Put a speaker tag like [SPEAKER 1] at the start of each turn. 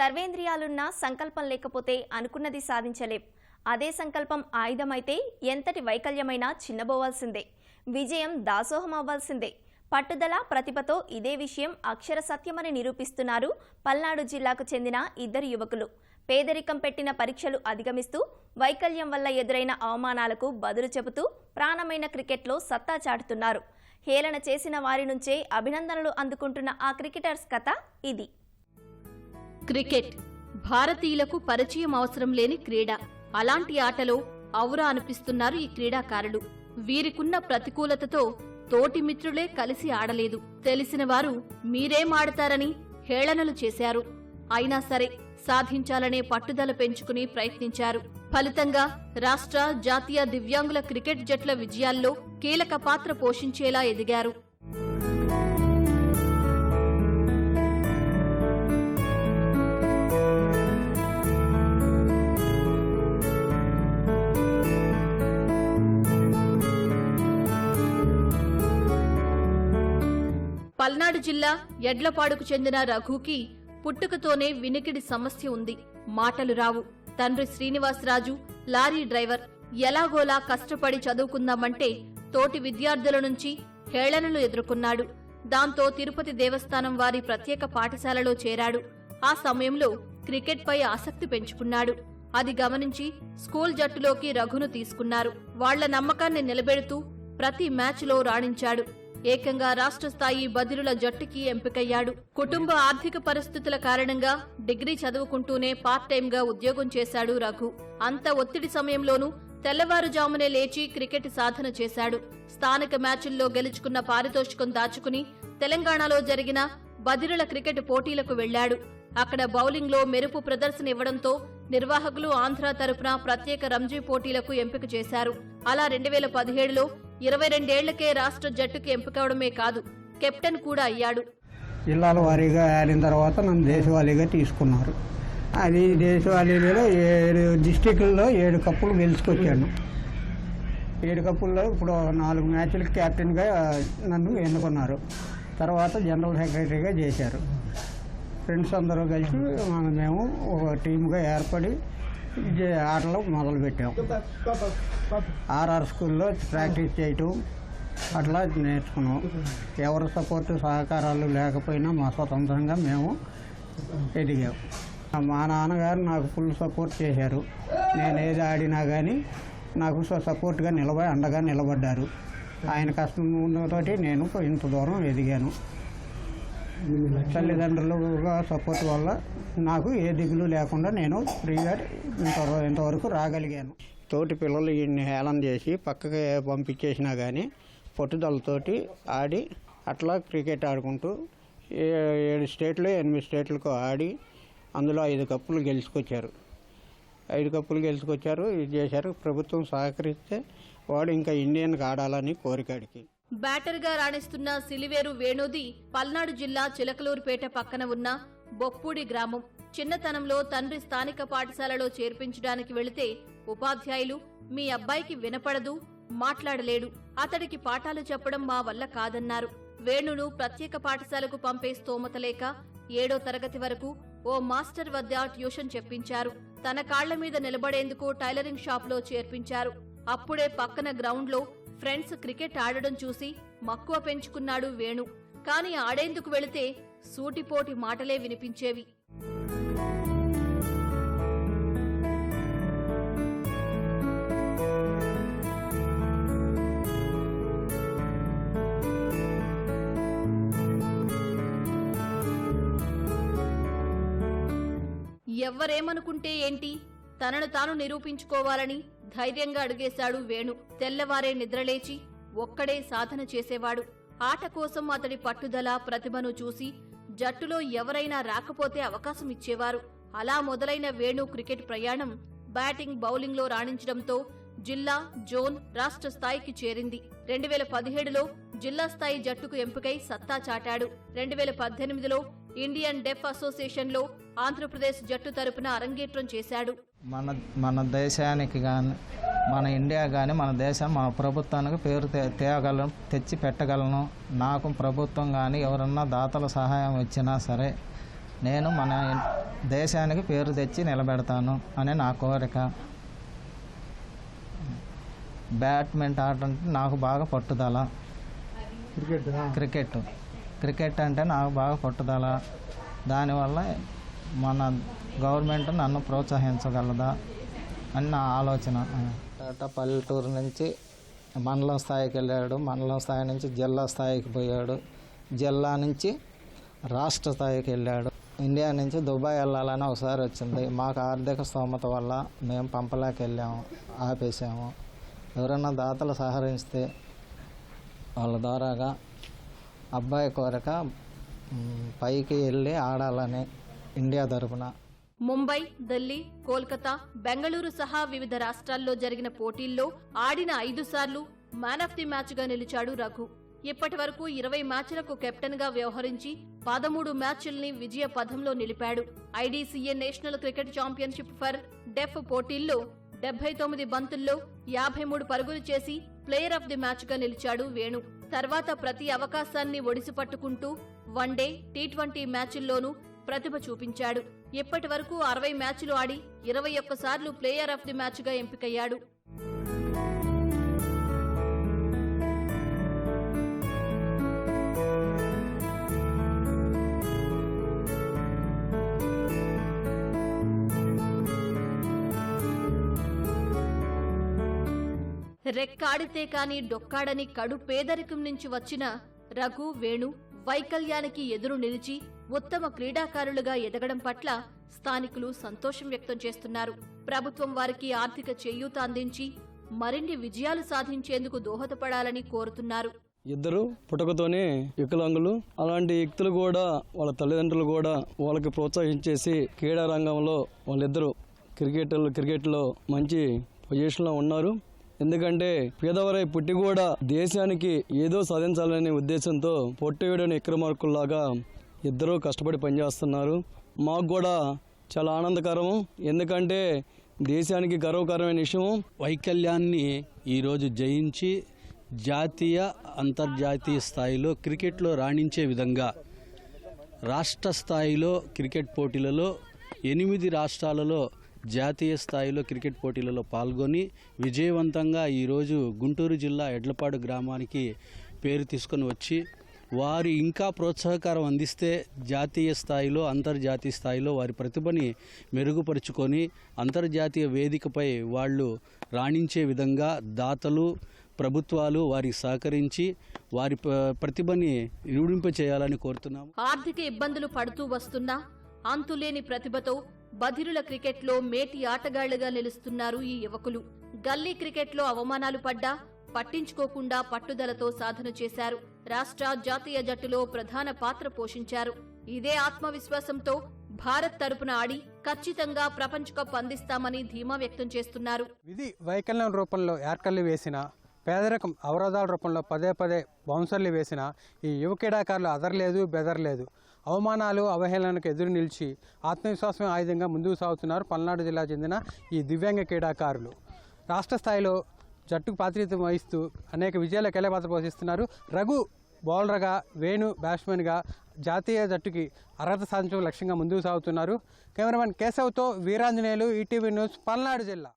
[SPEAKER 1] సర్వేంద్రియాలున్నా సంకల్పం లేకపోతే అనుకున్నది సాధించలేం. అదే సంకల్పం ఆయుధమైతే ఎంతటి వైకల్యమైనా చిన్నబోవాల్సిందే. విజయం దాసోహం అవ్వాల్సిందే. పట్టుదల ప్రతిభతో ఇదే విషయం అక్షర సత్యమని నిరూపిస్తున్నారు పల్నాడు జిల్లాకు చెందిన ఇద్దరు యువకులు. పేదరికం పెట్టిన పరీక్షలు అధిగమిస్తూ వైకల్యం వల్ల ఎదురైన అవమానాలకు బదులు చెబుతూ ప్రాణమైన క్రికెట్లో సత్తా చాటుతున్నారు. హేళన చేసిన వారి నుంచే అభినందనలు అందుకుంటున్న ఆ క్రికెటర్స్ కథ ఇది.
[SPEAKER 2] క్రికెట్. భారతీయులకు పరిచయం అవసరం లేని క్రీడ. అలాంటి ఆటలో ఔరా అనిపిస్తున్నారు ఈ క్రీడాకారులు. వీరికున్న ప్రతికూలతతో తోటి మిత్రులే కలిసి ఆడలేదు. తెలిసిన వారు మీరేం ఆడతారని హేళనలు చేశారు. అయినా సరే సాధించాలనే పట్టుదల పెంచుకుని ప్రయత్నించారు. ఫలితంగా రాష్ట్ర జాతీయ దివ్యాంగుల క్రికెట్ జట్ల విజయాల్లో కీలక పాత్ర పోషించేలా ఎదిగారు. పల్నాడు జిల్లా ఎడ్లపాడుకు చెందిన రఘుకి పుట్టుకతోనే వినికిడి సమస్య ఉంది. మాటలు రావు. తండ్రి శ్రీనివాసరాజు లారీ డ్రైవర్ ఎలాగోలా కష్టపడి చదువుకుందామంటే తోటి విద్యార్థుల నుంచి హేళనలు ఎదుర్కొన్నాడు. దాంతో తిరుపతి దేవస్థానం వారి ప్రత్యేక పాఠశాలలో చేరాడు. ఆ సమయంలో క్రికెట్పై ఆసక్తి పెంచుకున్నాడు. అది గమనించి స్కూల్ జట్టులోకి రఘును తీసుకున్నారు. వాళ్ళ నమ్మకాన్ని నిలబెడుతూ ప్రతి మ్యాచ్లో రాణించాడు. ఏకంగా రాష్ట్ర స్థాయి బదిలుల జట్టుకి ఎంపికయ్యాడు. కుటుంబ ఆర్థిక పరిస్థితుల కారణంగా డిగ్రీ చదువుకుంటూనే పార్ట్ టైం గా ఉద్యోగం చేశాడు రఘు. అంత ఒత్తిడి సమయంలోనూ తెల్లవారుజామునే లేచి క్రికెట్ సాధన చేశాడు. స్థానిక మ్యాచుల్లో గెలుచుకున్న పారితోషికం దాచుకుని తెలంగాణలో జరిగిన బదిరుల క్రికెట్ పోటీలకు వెళ్ళాడు అక్కడ బౌలింగ్లో మెరుపు ప్రదర్శన ఇవ్వడంతో నిర్వాహకులు ఆంధ్ర తరపున ప్రత్యేక రంజీ పోటీలకు ఎంపిక చేశారు. అలా రెండు వేల పదిహేడులో ఇరవై రెండేళ్ళకే రాష్ట్ర జట్టుకి ఎంపికవడమే కాదు కెప్టెన్ కూడా అయ్యాడు.
[SPEAKER 3] జిల్లాల వారీగా ఆడిన తర్వాత నన్ను దేశవాళీగా తీసుకున్నారు. అది దేశవాళీలో ఏడు డిస్టిక్లలో ఏడు కప్పులు గెలుచుకొచ్చాను. ఏడు కప్పుల్లో ఇప్పుడు నాలుగు మ్యాచ్లకు కెప్టెన్గా నన్ను ఎన్నుకున్నారు. తర్వాత జనరల్ సెక్రటరీగా చేశారు. ఫ్రెండ్స్ అందరూ కలిసి మేము ఒక టీమ్గా ఏర్పడి ఆటలు మొదలుపెట్టాం. ఆర్ఆర్ స్కూల్లో ప్రాక్టీస్ చేయటం అట్లా నేర్చుకున్నాం. ఎవరి సపోర్టు సహకారాలు లేకపోయినా మా స్వతంత్రంగా మేము ఎదిగాం. మా నాన్నగారు నాకు ఫుల్ సపోర్ట్ చేశారు. నేను ఏది ఆడినా కానీ నాకు స- సపోర్ట్గా నిలబడి అండగా నిలబడ్డారు. ఆయన కష్టంతోటి నేను ఇంత దూరం ఎదిగాను. తల్లిదండ్రుల సపోర్ట్ వల్ల నాకు ఏ దిగులు లేకుండా నేను ఫ్రీగా ఇంత ఇంతవరకు రాగలిగాను. తోటి పిల్లలు ఈయన్ని హేళన చేసి పక్కకి పంపించేసినా కానీ పట్టుదలతోటి ఆడి అట్లా క్రికెట్ ఆడుకుంటూ ఏ- ఏడు స్టేట్లు ఎనిమిది స్టేట్లకు ఆడి అందులో ఐదు కప్పులు గెలుచుకొచ్చారు. ఐదు కప్పులు గెలుచుకొచ్చారు. ఇది చేశారు. ప్రభుత్వం సహకరిస్తే వాడు ఇంకా ఇండియన్కి ఆడాలని కోరికాడికి
[SPEAKER 2] బ్యాటర్గా రాణిస్తున్న సిలివేరు వేణుది పల్నాడు జిల్లా చిలకలూరుపేట పక్కన ఉన్న బొప్పూడి గ్రామం. చిన్నతనంలో తండ్రి స్థానిక పాఠశాలలో చేర్పించడానికి వెళితే ఉపాధ్యాయులు మీ అబ్బాయికి వినపడదు మాట్లాడలేడు అతడికి పాఠాలు చెప్పడం మా వల్ల కాదన్నారు. వేణును ప్రత్యేక పాఠశాలకు పంపే స్తోమత లేక ఏడో తరగతి వరకు ఓ మాస్టర్ వద్ద ట్యూషన్ చెప్పించారు. తన కాళ్ళ మీద నిలబడేందుకు టైలరింగ్ షాప్లో చేర్పించారు. అప్పుడే పక్కన గ్రౌండ్లో ఫ్రెండ్స్ క్రికెట్ ఆడడం చూసి మక్కువ పెంచుకున్నాడు వేణు. కాని ఆడేందుకు వెళితే సూటిపోటి మాటలే వినిపించేవి. ఎవ్వరేమనుకుంటే ఏంటి? తనను తాను నిరూపించుకోవాలని ధైర్యంగా అడుగేశాడు వేణు. తెల్లవారే నిద్రలేచి ఒక్కడే సాధన చేసేవాడు. ఆట కోసం అతడి పట్టుదల ప్రతిభను చూసి జట్టులో ఎవరైనా రాకపోతే అవకాశం ఇచ్చేవారు. అలా మొదలైన వేణు క్రికెట్ ప్రయాణం బ్యాటింగ్ బౌలింగ్లో రాణించడంతో జిల్లా జోన్ రాష్ట్ర స్థాయికి చేరింది. రెండు వేల పదిహేడులో జిల్లా స్థాయి జట్టుకు ఎంపికై సత్తా చాటాడు. రెండు వేల పద్దెనిమిదిలో ఇండియన్ డెఫ్ అసోసియేషన్లో ఆంధ్రప్రదేశ్ జట్టు తరపున అరంగేట్రం చేశాడు.
[SPEAKER 4] మన మన దేశానికి కానీ మన ఇండియా కానీ మన దేశం మన ప్రభుత్వానికి పేరు తే- తేగలను తెచ్చి పెట్టగలను. నాకు ప్రభుత్వం కానీ ఎవరన్నా దాతల సహాయం ఇచ్చినా సరే నేను మన దేశానికి పేరు తెచ్చి నిలబెడతాను అనే నా కోరిక. బ్యాడ్మింటన్ ఆట అంటే నాకు బాగా పట్టుదల.
[SPEAKER 3] Cricket
[SPEAKER 4] cricket. క్రికెట్ అంటే నాకు బాగా పట్టుదల. దానివల్ల మన గవర్నమెంట్ నన్ను ప్రోత్సహించగలదా అని నా ఆలోచన. టాటా పల్లెటూరు నుంచి మండలం స్థాయికి వెళ్ళాడు. మండలం స్థాయి నుంచి జిల్లా స్థాయికి పోయాడు. జిల్లా నుంచి రాష్ట్ర స్థాయికి వెళ్ళాడు. ఇండియా నుంచి దుబాయ్ వెళ్ళాలని ఒకసారి వచ్చింది. మాకు ఆర్థిక స్తోమత వల్ల మేము పంపలేక వెళ్ళాము. ఆపేసాము ఎవరైనా దాతలు సహకరిస్తే వాళ్ళ ద్వారాగా అబ్బాయి కోరిక పైకి వెళ్ళి ఆడాలని ఇండియా తరపున.
[SPEAKER 2] ముంబై ఢిల్లీ కోల్కతా బెంగళూరు సహా వివిధ రాష్ట్రాల్లో జరిగిన పోటీల్లో ఆడిన ఐదు సార్లు మ్యాన్ ఆఫ్ ది మ్యాచ్గా నిలిచాడు రఘు. ఇప్పటి వరకు ఇరవై మ్యాచ్లకు కెప్టెన్గా వ్యవహరించి పదమూడు మ్యాచ్ల్ని విజయ పథంలో నిలిపాడు. IDCA national cricket championship for deaf పోటీల్లో డెబ్బై తొమ్మిది బంతుల్లో యాభై మూడు పరుగులు చేసి ప్లేయర్ ఆఫ్ ది మ్యాచ్గా నిలిచాడు వేణు. తర్వాత ప్రతి అవకాశాన్ని ఒడిసి పట్టుకుంటూ వన్డే టీ ట్వంటీ మ్యాచుల్లోనూ ప్రతిభ చూపించాడు. ఇప్పటి వరకు అరవై మ్యాచ్లు ఆడి ఇరవై ఒక్కసార్లు ప్లేయర్ ఆఫ్ ది మ్యాచ్గా ఎంపికయ్యాడు. రెక్కాడితే కాని డొక్కాడని కడు పేదరికం నుంచి వచ్చిన రఘు వేణు వైకల్యానికి ఎదురు నిలిచి ఉత్తమ క్రీడాకారులుగా ఎదగడం పట్ల స్థానికులు సంతోషం వ్యక్తం చేస్తున్నారు. ప్రభుత్వం వారికి ఆర్థిక చేయూత అందించి మరిన్ని విజయాలు సాధించేందుకు దోహదపడాలని కోరుతున్నారు.
[SPEAKER 5] ఇద్దరు పుటకతోనే వికలాంగులు. అలాంటి వ్యక్తులు కూడా వాళ్ళ తల్లిదండ్రులు కూడా వాళ్ళకి ప్రోత్సహించేసి క్రీడా రంగంలో వాళ్ళిద్దరూ క్రికెటర్లు క్రికెట్లో మంచి పొజిషన్లో ఉన్నారు. ఎందుకంటే పేదవరై పుట్టి కూడా దేశానికి ఏదో సాధించాలనే ఉద్దేశంతో పొట్టేయడని విక్రమార్కుల్లాగా ఇద్దరూ కష్టపడి పనిచేస్తున్నారు. మాకు కూడా చాలా ఆనందకరం. ఎందుకంటే దేశానికి గర్వకరమైన విషయం
[SPEAKER 6] వైకల్యాన్ని ఈరోజు జయించి జాతీయ అంతర్జాతీయ స్థాయిలో క్రికెట్లో రాణించే విధంగా రాష్ట్ర స్థాయిలో క్రికెట్ పోటీలలో ఎనిమిది రాష్ట్రాలలో జాతీయ స్థాయిలో క్రికెట్ పోటీలలో పాల్గొని విజయవంతంగా ఈరోజు గుంటూరు జిల్లా ఎడ్లపాడు గ్రామానికి పేరు తీసుకొని వచ్చి వారు ఇంకా ప్రోత్సాహకారం అందిస్తే జాతీయ స్థాయిలో అంతర్జాతీయ స్థాయిలో వారి ప్రతిభని మెరుగుపరుచుకొని అంతర్జాతీయ వేదికపై వాళ్ళు రాణించే విధంగా దాతలు ప్రభుత్వాలు వారికి సహకరించి వారి ప్రతిభని నిరూపింప చేయాలని కోరుతున్నాము.
[SPEAKER 2] ఆర్థిక ఇబ్బందులు పడుతూ వస్తున్నా అంతులేని ప్రతిభతో బధిరుల క్రికెట్లో మేటి ఆటగాళ్ళుగా నిలుస్తున్నారు ఈ యువకులు. గల్లీ క్రికెట్లో అవమానాలు పడ్డా పట్టించుకోకుండా పట్టుదలతో సాధన చేశారు. రాష్ట్ర జాతీయ జట్టులో ప్రధాన పాత్ర పోషించారు. ఇదే ఆత్మవిశ్వాసంతో భారత్ తరపున ఆడి ఖచ్చితంగా ప్రపంచ కప్ అందిస్తామని ధీమా వ్యక్తం చేస్తున్నారు.
[SPEAKER 7] విధి వైకల్యం రూపంలో యార్కర్లు వేసిన పేదరికం అవరోధాల రూపంలో పదే పదే బౌన్సర్లు వేసిన ఈ యువ క్రీడాకారులు అదరలేదు బెదరలేదు. అవమానాలు అవహేళనకు ఎదురు నిలిచి ఆత్మవిశ్వాసమే ఆయుధంగా ముందుకు సాగుతున్నారు పల్నాడు జిల్లా చెందిన ఈ దివ్యాంగ క్రీడాకారులు. రాష్ట్ర స్థాయిలో జట్టుకు ప్రాతినిధ్యం వహిస్తూ అనేక విజయాలకు ఎలపాత్ర పోషిస్తున్నారు. రఘు బౌలర్గా వేణు బ్యాట్స్మెన్గా జాతీయ జట్టుకి అర్హత సాధించడం లక్ష్యంగా ముందుకు సాగుతున్నారు. కెమెరామెన్ కేశవ్తో వీరాంజనేయులు ఈటీవీ న్యూస్ పల్నాడు జిల్లా.